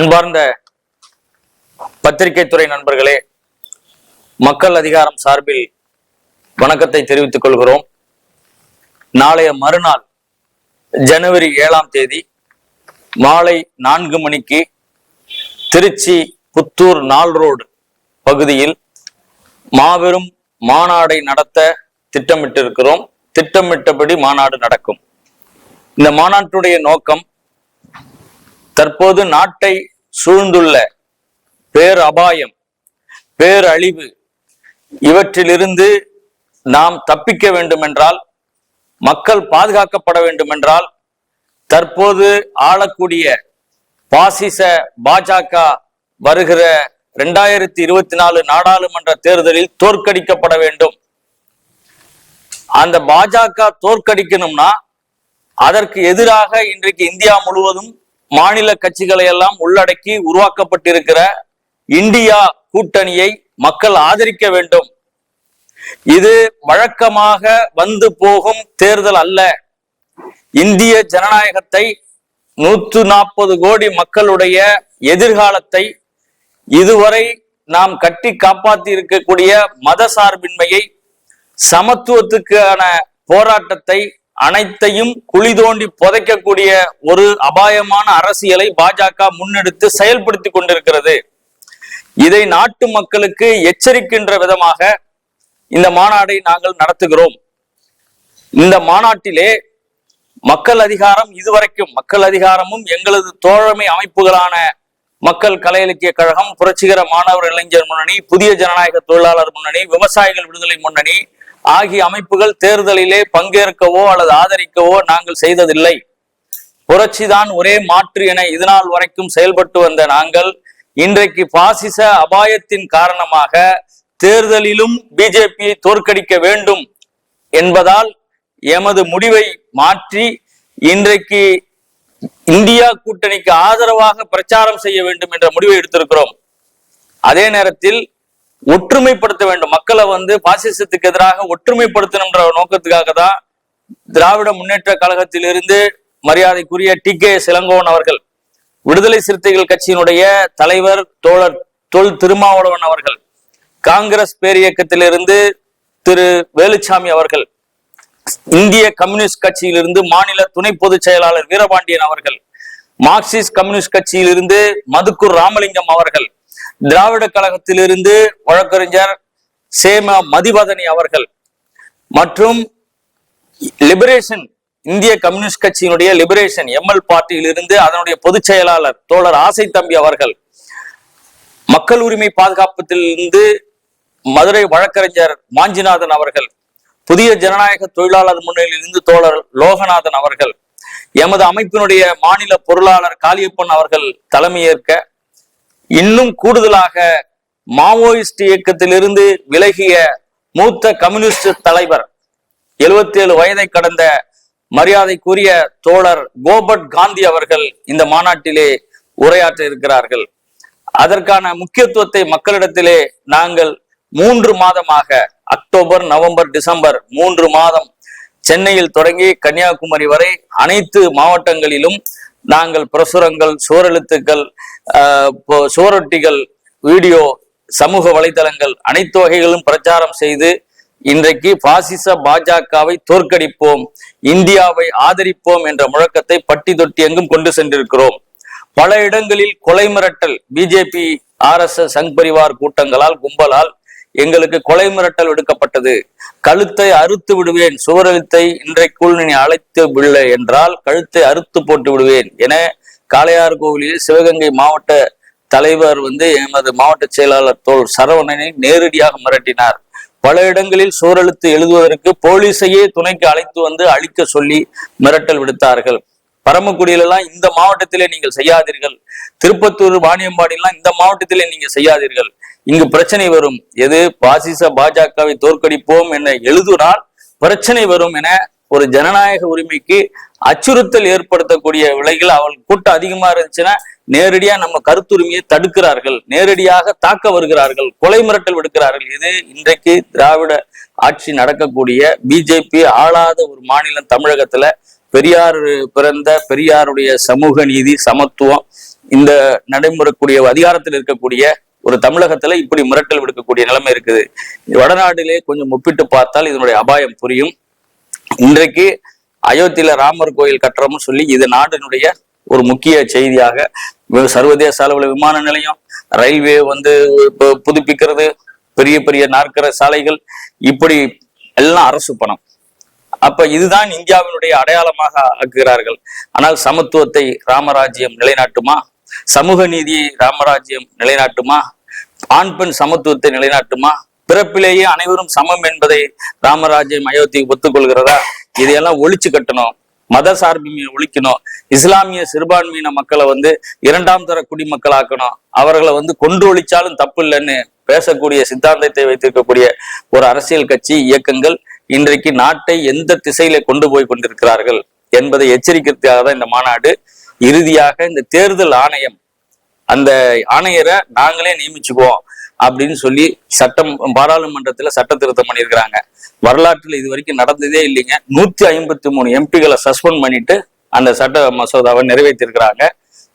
அன்பார்ந்த பத்திரிகை துறை நண்பர்களே மக்கள் அதிகாரம் சார்பில் வணக்கத்தை தெரிவித்துக் கொள்கிறோம். நாளைய மறுநாள் ஜனவரி ஏழாம் தேதி மாலை நான்கு மணிக்கு திருச்சி புத்தூர் நாள் ரோடு பகுதியில் மாபெரும் மாநாடை நடத்த திட்டமிட்டிருக்கிறோம். திட்டமிட்டபடி மாநாடு நடக்கும். இந்த மாநாட்டுடைய நோக்கம் தற்போது நாட்டை சூழ்ந்துள்ள பேர் அபாயம் பேரழிவு இவற்றிலிருந்து நாம் தப்பிக்க வேண்டுமென்றால் மக்கள் பாதுகாக்கப்பட வேண்டுமென்றால் தற்போது ஆளக்கூடிய பாசிச பாஜக வருகிற இரண்டாயிரத்தி இருபத்தி நாலு நாடாளுமன்ற தேர்தலில் தோற்கடிக்கப்பட வேண்டும். அந்த பாஜக தோற்கடிக்கணும்னா அதற்கு எதிராக இன்றைக்கு இந்தியா முழுவதும் மாநில கட்சிகளை எல்லாம் உள்ளடக்கி உருவாக்கப்பட்டிருக்கிற இந்தியா கூட்டணியை மக்கள் ஆதரிக்க வேண்டும். இது வழக்கமாக வந்து போகும் தேர்தல் அல்ல. இந்திய ஜனநாயகத்தை நூற்று நாற்பது கோடி மக்களுடைய எதிர்காலத்தை இதுவரை நாம் கட்டி காப்பாற்றி இருக்கக்கூடிய மத சார்பின்மையை சமத்துவத்துக்கான போராட்டத்தை அனைத்தையும் குழி தோண்டி புதைக்கக்கூடிய ஒரு அபாயமான அரசியலை பாஜக முன்னெடுத்து செயல்படுத்தி கொண்டிருக்கிறது. இதை நாட்டு மக்களுக்கு எச்சரிக்கின்ற விதமாக இந்த மாநாடை நாங்கள் நடத்துகிறோம். இந்த மாநாட்டிலே மக்கள் அதிகாரம் இதுவரைக்கும் மக்கள் அதிகாரமும் எங்களது தோழமை அமைப்புகளான மக்கள் கலை இலக்கிய கழகம் புரட்சிகர மாணவர் இளைஞர் முன்னணி புதிய ஜனநாயக தொழிலாளர் முன்னணி விவசாயிகள் விடுதலை முன்னணி ஆகிய அமைப்புகள் தேர்தலிலே பங்கேற்கவோ அல்லது ஆதரிக்கவோ நாங்கள் செய்ததில்லை. புரட்சிதான் ஒரே மாற்று என இதுநாள் வரைக்கும் செயல்பட்டு வந்த நாங்கள் இன்றைக்கு பாசிச அபாயத்தின் காரணமாக தேர்தலிலும் பிஜேபியை தோற்கடிக்க வேண்டும் என்பதால் எமது முடிவை மாற்றி இன்றைக்கு இந்தியா கூட்டணிக்கு ஆதரவாக பிரச்சாரம் செய்ய வேண்டும் என்ற முடிவை எடுத்திருக்கிறோம். அதே நேரத்தில் ஒற்றுமைப்படுத்த வேண்டும். மக்களை வந்து பாசிசத்துக்கு எதிராக ஒற்றுமைப்படுத்தணும்ன்ற நோக்கத்துக்காக தான் திராவிட முன்னேற்ற கழகத்திலிருந்து மரியாதைக்குரிய டி. கே. சிலங்கோவன் அவர்கள் விடுதலை சிறுத்தைகள் கட்சியினுடைய தலைவர் தோழர் தொல் திருமாவளவன் அவர்கள் காங்கிரஸ் பேரியக்கத்திலிருந்து திரு. வேலுச்சாமி அவர்கள் இந்திய கம்யூனிஸ்ட் கட்சியிலிருந்து மாநில துணை பொதுச் செயலாளர் வீரபாண்டியன் அவர்கள் மார்க்சிஸ்ட் கம்யூனிஸ்ட் கட்சியிலிருந்து மதுக்கூர் ராமலிங்கம் அவர்கள் திராவிட கழகத்திலிருந்து வழக்கறிஞர் சேம மதிவதனி அவர்கள் மற்றும் லிபரேஷன் இந்திய கம்யூனிஸ்ட் கட்சியினுடைய லிபரேஷன் எம்எல் பார்ட்டியிலிருந்து அதனுடைய பொதுச் செயலாளர் தோழர் ஆசை தம்பி அவர்கள் மக்கள் உரிமை பாதுகாப்பத்திலிருந்து மதுரை வழக்கறிஞர் மாஞ்சிநாதன் அவர்கள் புதிய ஜனநாயக தொழிலாளர் முன்னணியிலிருந்து தோழர் லோகநாதன் அவர்கள் எமது அமைப்பினுடைய மாநில பொருளாளர் காளியப்பன் அவர்கள் தலைமையேற்க இன்னும் கூடுதலாக மாவோயிஸ்ட் இயக்கத்திலிருந்து விலகிய மூத்த கம்யூனிஸ்ட் தலைவர் எழுபத்தி ஏழு வயதை கடந்த மரியாதைக்குரிய தோழர் கோபட் காந்தி அவர்கள் இந்த மாநாட்டிலே உரையாற்ற இருக்கிறார்கள். அதற்கான முக்கியத்துவத்தை மக்களிடத்திலே நாங்கள் மூன்று மாதமாக அக்டோபர் நவம்பர் டிசம்பர் மூன்று மாதம் சென்னையில் தொடங்கி கன்னியாகுமரி வரை அனைத்து மாவட்டங்களிலும் நாங்கள் பிரசுரங்கள் சுவரெழுத்துக்கள் சுவரொட்டிகள் வீடியோ சமூக வலைதளங்கள் அனைத்து வகைகளும் பிரச்சாரம் செய்து இன்றைக்கு பாசிச பாஜகவை தோற்கடிப்போம் இந்தியாவை ஆதரிப்போம் என்ற முழக்கத்தை பட்டி தொட்டி எங்கும் கொண்டு சென்றிருக்கிறோம். பல இடங்களில் கொலை மிரட்டல் BJP R S S Sangh Parivar கூட்டங்களால் கும்பலால் எங்களுக்கு கொலை மிரட்டல் விடுக்கப்பட்டது. கழுத்தை அறுத்து விடுவேன். சுவரழுத்தை இன்றைக்குள் நீ அழைத்துவில்லை என்றால் கழுத்தை அறுத்து போட்டு விடுவேன் என காளையார் கோவிலில் சிவகங்கை மாவட்ட தலைவர் வந்து எமது மாவட்ட செயலாளர் தோல் சரவணனை நேரடியாக மிரட்டினார். பல இடங்களில் சோரெழுத்து எழுதுவதற்கு போலீஸையே துணைக்கு அழைத்து வந்து அழிக்க சொல்லி மிரட்டல் விடுத்தார்கள். பரமக்குடியிலலாம் இந்த மாவட்டத்திலே நீங்கள் செய்யாதீர்கள். திருப்பத்தூர் வாணியம்பாடியெல்லாம் இந்த மாவட்டத்திலே நீங்க செய்யாதீர்கள். இங்கு பிரச்சனை வரும். எது? பாசிச பாஜகவை தோற்கடிப்போம் என எழுதுனால் பிரச்சனை வரும் என ஒரு ஜனநாயக உரிமைக்கு அச்சுறுத்தல் ஏற்படுத்தக்கூடிய விலைகள் அவள் கூட்டம் அதிகமா இருந்துச்சுன்னா நேரடியா நம்ம கருத்துரிமையை தடுக்கிறார்கள். நேரடியாக தாக்க வருகிறார்கள். கொலை மிரட்டல் விடுக்கிறார்கள். இது இன்றைக்கு திராவிட ஆட்சி நடக்கக்கூடிய பிஜேபி ஆளாத ஒரு மாநிலம் தமிழகத்துல. பெரியார் பிறந்த பெரியாருடைய சமூக நீதி சமத்துவம் இந்த நடைமுறைக்கூடிய அதிகாரத்தில் இருக்கக்கூடிய ஒரு தமிழகத்துல இப்படி மிரட்டல் விடுக்கக்கூடிய நிலைமை இருக்குது. வடநாட்டிலே கொஞ்சம் ஒப்பிட்டு பார்த்தால் இதனுடைய அபாயம் புரியும். இன்றைக்கு அயோத்தியில ராமர் கோயில் கட்டுறோம்னு சொல்லி இது நாட்டினுடைய ஒரு முக்கிய செய்தியாக சர்வதேச அளவில் விமான நிலையம் ரயில்வே வந்து இப்போ புதுப்பிக்கிறது பெரிய பெரிய நாற்கர சாலைகள் இப்படி எல்லாம் அரசு பணம். அப்ப இதுதான் இந்தியாவினுடைய அடையாளமாக ஆக்குகிறார்கள். ஆனால் சமத்துவத்தை ராமராஜ்யம் நிலைநாட்டுமா? சமூக நீதியை ராமராஜ்யம் நிலைநாட்டுமா? ஆண் பெண் சமத்துவத்தை நிலைநாட்டுமா? பிறப்பிலேயே அனைவரும் சமம் என்பதை ராமராஜ்யம் அயோத்தி ஒத்துக்கொள்கிறதா இதையெல்லாம் ஒழிச்சு கட்டணும். மத சார்பின்மையை ஒழிக்கணும். இஸ்லாமிய சிறுபான்மையின மக்களை வந்து இரண்டாம் தர குடிமக்களாக்கணும். அவர்களை வந்து கொண்டு ஒழிச்சாலும் தப்பு இல்லைன்னு பேசக்கூடிய சித்தாந்தத்தை வைத்திருக்கக்கூடிய ஒரு அரசியல் கட்சி இயக்கங்கள் இன்றைக்கு நாட்டை எந்த திசையில கொண்டு போய் கொண்டிருக்கிறார்கள் என்பதை எச்சரிக்கிறதுக்காக தான் இந்த மாநாடு இறுதியாக இந்த தேர்தல் ஆணையம் அந்த ஆணையரை நாங்களே நியமிச்சுக்குவோம் அப்படின்னு சொல்லி சட்டம் பாராளுமன்றத்துல சட்ட திருத்தம் பண்ணியிருக்கிறாங்க. வரலாற்றில் இது வரைக்கும் நடந்ததே இல்லைங்க. நூத்தி ஐம்பத்தி மூணு எம்பிகளை சஸ்பெண்ட் பண்ணிட்டு அந்த சட்ட மசோதாவை நிறைவேற்றிருக்கிறாங்க.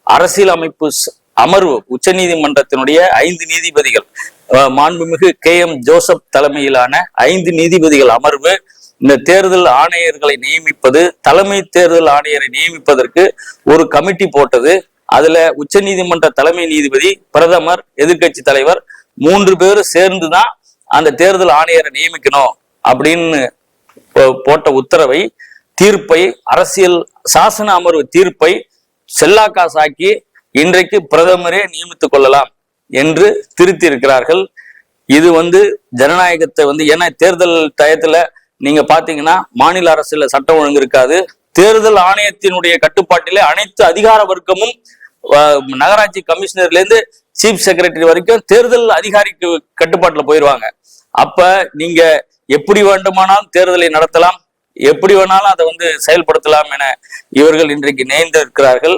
அரசியலமைப்பு ச- அமர்வு உச்சநீதிமன்றத்தினுடைய ஐந்து நீதிபதிகள் மாண்புமிகு கே எம் ஜோசப் தலைமையிலான ஐந்து நீதிபதிகள் அமர்வு இந்த தேர்தல் ஆணையர்களை நியமிப்பது தலைமை தேர்தல் ஆணையரை நியமிப்பதற்கு ஒரு கமிட்டி போட்டது. அதுல உச்சநீதிமன்ற தலைமை நீதிபதி பிரதமர் எதிர்க்கட்சி தலைவர் மூன்று பேரும் சேர்ந்துதான் அந்த தேர்தல் ஆணையரை நியமிக்கணும் அப்படின்னு போ- போட்ட உத்தரவை தீர்ப்பை அரசியல் சாசன அமர்வு தீர்ப்பை செல்லாக்காசாக்கி இன்றைக்கு பிரதமரே நியமித்துக் கொள்ளலாம் என்று திருத்தி இருக்கிறார்கள் இது வந்து ஜனநாயகத்தை வந்து ஏன்னா தேர்தல் டயத்துல நீங்க பாத்தீங்கன்னா மாநில அரசுல சட்டம் ஒழுங்கு இருக்காது. தேர்தல் ஆணையத்தினுடைய கட்டுப்பாட்டிலே அனைத்து அதிகார வர்க்கமும் நகராட்சி கமிஷனர்ல இருந்து சீஃப் செக்ரட்டரி வரைக்கும் தேர்தல் அதிகாரிக்கு கட்டுப்பாட்டுல போயிருவாங்க. அப்ப நீங்க எப்படி வேண்டுமானாலும் தேர்தலை நடத்தலாம் எப்படி வேணாலும் அதை வந்து செயல்படுத்தலாம் என இவர்கள் இன்றைக்கு நேர்ந்து இருக்கிறார்கள்.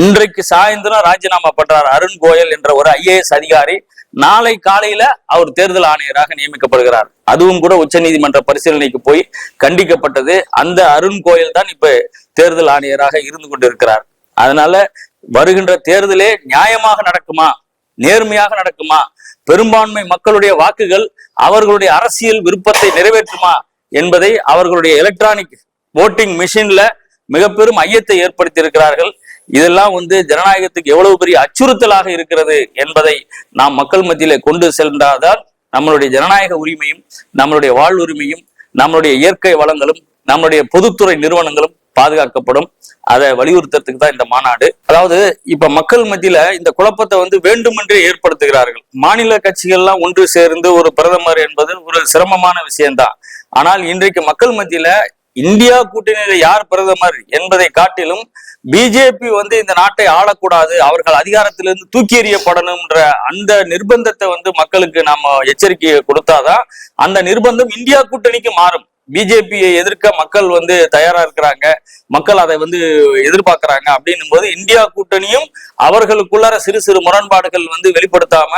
இன்றைக்கு சாயந்தரம் ராஜினாமா பண்றார் அருண் கோயல் என்ற ஒரு ஐஏஎஸ் அதிகாரி. நாளை காலையில அவர் தேர்தல் ஆணையராக நியமிக்கப்படுகிறார். அதுவும் கூட உச்சநீதிமன்ற பரிசீலனைக்கு போய் கண்டிக்கப்பட்டது. அந்த அருண் கோயல் தான் இப்ப தேர்தல் ஆணையராக இருந்து கொண்டிருக்கிறார். அதனால வருகின்ற தேர்தலே நியாயமாக நடக்குமா? நேர்மையாக நடக்குமா? பெரும்பான்மை மக்களுடைய வாக்குகள் அவர்களுடைய அரசியல் விருப்பத்தை நிறைவேற்றுமா என்பதை அவர்களுடைய எலக்ட்ரானிக் ஓட்டிங் மிஷின்ல மிக பெரும் ஐயத்தை ஏற்படுத்தி இருக்கிறார்கள் இதெல்லாம் வந்து ஜனநாயகத்துக்கு எவ்வளவு பெரிய அச்சுறுத்தலாக இருக்கிறது என்பதை நாம் மக்கள் மத்தியில கொண்டு சென்றால்தான் நம்மளுடைய ஜனநாயக உரிமையும் நம்மளுடைய வாழ்வுரிமையும் நம்மளுடைய இயற்கை வளங்களும் நம்மளுடைய பொதுத்துறை நிறுவனங்களும் பாதுகாக்கப்படும். அதை வலியுறுத்துறதுக்கு தான் இந்த மாநாடு. அதாவது இப்ப மக்கள் மத்தியில இந்த குழப்பத்தை வந்து வேண்டுமென்றே ஏற்படுத்துகிறார்கள். மாநில கட்சிகள்லாம் ஒன்று சேர்ந்து ஒரு பிரதமர் என்பது ஒரு சிரமமான விஷயம்தான். ஆனால் இன்றைக்கு மக்கள் மத்தியில இந்தியா கூட்டணியில யார் பிரதமர் என்பதை காட்டிலும் பிஜேபி வந்து இந்த நாட்டை ஆளக்கூடாது அவர்கள் அதிகாரத்திலிருந்து தூக்கி எறியப்படணும்ன்ற அந்த நிர்பந்தத்தை வந்து மக்களுக்கு நாம எச்சரிக்கையை கொடுத்தாதான் அந்த நிர்பந்தம் இந்தியா கூட்டணிக்கு மாறும். பிஜேபியை எதிர்க்க மக்கள் வந்து தயாரா இருக்கிறாங்க மக்கள் அதை வந்து எதிர்பார்க்கிறாங்க அப்படின்னும் போது இந்தியா கூட்டணியும் அவர்களுக்குள்ளார சிறு சிறு முரண்பாடுகள் வந்து வெளிப்படுத்தாம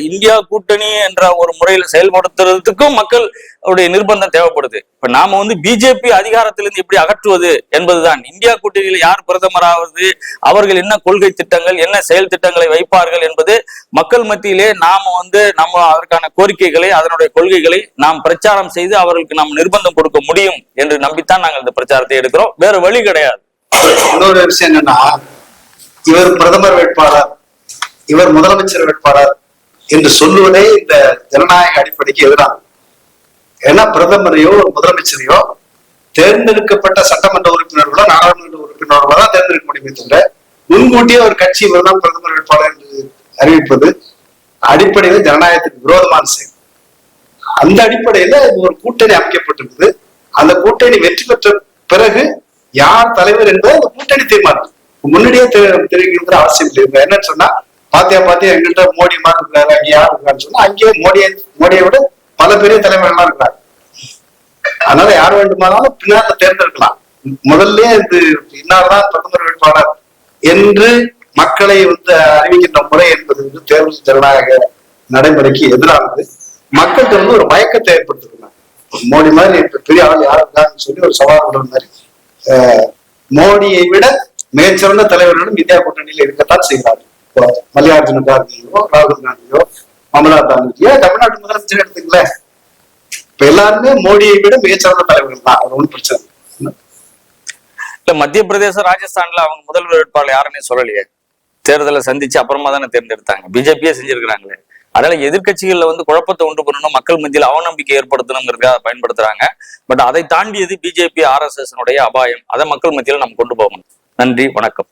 இந்தியா கூட்டணி என்ற ஒரு முறையில செயல்படுத்துறதுக்கும் மக்கள் உடைய நிர்பந்தம் தேவைப்படுது. இப்ப நாம வந்து பிஜேபி அதிகாரத்திலிருந்து எப்படி அகற்றுவது என்பதுதான். இந்தியா கூட்டணியில் யார் பிரதமர் ஆவது அவர்கள் என்ன கொள்கை திட்டங்கள் என்ன செயல் திட்டங்களை வைப்பார்கள் என்பது மக்கள் மத்தியிலே நாம வந்து நம்ம அதற்கான கோரிக்கைகளை அதனுடைய கொள்கைகளை நாம் பிரச்சாரம் செய்து அவர்களுக்கு நாம் நிர்பந்தம் கொடுக்க முடியும் என்று நம்பித்தான் நாங்கள் இந்த பிரச்சாரத்தை எடுக்கிறோம். வேற வழி கிடையாது. இன்னொரு விஷயம் என்னன்னா இவர் பிரதமர் வேட்பாளர் இவர் முதலமைச்சர் வேட்பாளர் என்று சொல்லுவதே இந்த ஜனநாயக அடிப்படைக்கு எதிராக ஏன்னா பிரதமரையோ ஒரு முதலமைச்சரையோ தேர்ந்தெடுக்கப்பட்ட சட்டமன்ற உறுப்பினர்களோ நாடாளுமன்ற உறுப்பினர்களோ தான் தேர்ந்தெடுக்க முடியுமே தவிர முன்கூட்டியே ஒரு கட்சி இவர்தான் பிரதமர் வேட்பாளர் என்று அறிவிப்பது அடிப்படையில் ஜனநாயகத்துக்கு விரோதமான செயல். அந்த அடிப்படையில இது ஒரு கூட்டணி அமைக்கப்பட்டிருக்குது. அந்த கூட்டணி வெற்றி பெற்ற பிறகு யார் தலைவர் என்பதை அந்த கூட்டணி தீர்மானம் முன்னாடியே தெரிவிக்கிற அவசியம் இல்லை. என்னன்னு சொன்னா பாத்தியா பாத்தியா எங்கள்கிட்ட மோடி மாதிரி இருக்காரு அங்கே யார் இருக்கான்னு சொன்னா அங்கேயே மோடியை மோடியை விட பல பெரிய தலைவர்கள்லாம் இருக்கிறாங்க அதனால யார் வேண்டுமானாலும் பின்னால தேர்ந்தெடுக்கலாம். முதல்ல இது இன்னார்தான் பிரதமர் வேட்பாளர் என்று மக்களை வந்து அறிவிக்கின்ற முறை என்பது வந்து தேர்வு ஜனநாயக நடைமுறைக்கு எதிரானது. மக்களுக்கு வந்து ஒரு மயக்கத்தை ஏற்படுத்திருக்காங்க மோடி மாதிரி இப்ப பெரிய ஆள் யார் இருக்காங்கன்னு சொல்லி ஒரு சவால் விடுற மாதிரி அஹ், மோடியை விட மிகச்சிறந்த தலைவர்களும் இந்தியா கூட்டணியில் இருக்கத்தான் செய்கிறார்கள். மல்லிகார்ஜுன கார்கேயோ ராகுல் காந்தியோ மமதா ஏன் தமிழ்நாட்டு முதலமைச்சர் எடுத்துக்கல? இப்ப எல்லாருமே மோடியை விட மிகச்சிறந்த தலைவர்கள் தான். அது ஒன்றும் பிரச்சனை இல்ல. மத்திய பிரதேச ராஜஸ்தான்ல அவங்க முதல்வர் வேட்பாளர் யாருமே சொல்லலையே. தேர்தலை சந்திச்சு அப்புறமா தானே தேர்ந்தெடுத்தாங்க. பிஜேபியே செஞ்சிருக்கிறாங்களே. அதனால எதிர்க்கட்சிகள்ல வந்து குழப்பத்தை உண்டு பண்ணணும் மக்கள் மத்தியில் அவநம்பிக்கை ஏற்படுத்தணுங்கிறதுக்காக பயன்படுத்துறாங்க. பட் அதை தாண்டியது பிஜேபி ஆர்எஸ்எஸ் அபாயம். அதை மக்கள் மத்தியில் நம்ம கொண்டு போகணும். நன்றி வணக்கம்.